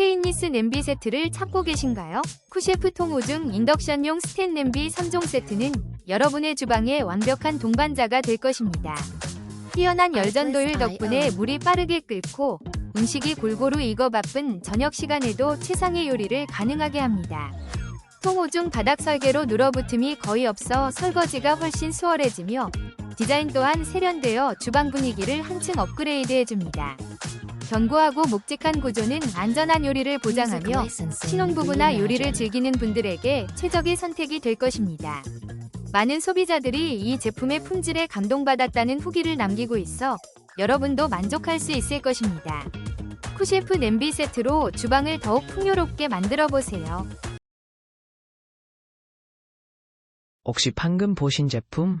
스테인리스 냄비 세트를 찾고 계신가요? 쿠셰프 통오중 인덕션용 스텐 냄비 3종 세트는 여러분의 주방의 완벽한 동반자가 될 것입니다. 뛰어난 열전도율 덕분에 물이 빠르게 끓고 음식이 골고루 익어 바쁜 저녁 시간에도 최상의 요리를 가능하게 합니다. 통오중 바닥 설계로 눌어붙음이 거의 없어 설거지가 훨씬 수월해지며 디자인 또한 세련되어 주방 분위기를 한층 업그레이드 해줍니다. 견고하고 묵직한 구조는 안전한 요리를 보장하며 신혼부부나 요리를 즐기는 분들에게 최적의 선택이 될 것입니다. 많은 소비자들이 이 제품의 품질에 감동받았다는 후기를 남기고 있어 여러분도 만족할 수 있을 것입니다. 쿠셰프 냄비 세트로 주방을 더욱 풍요롭게 만들어 보세요. 혹시 방금 보신 제품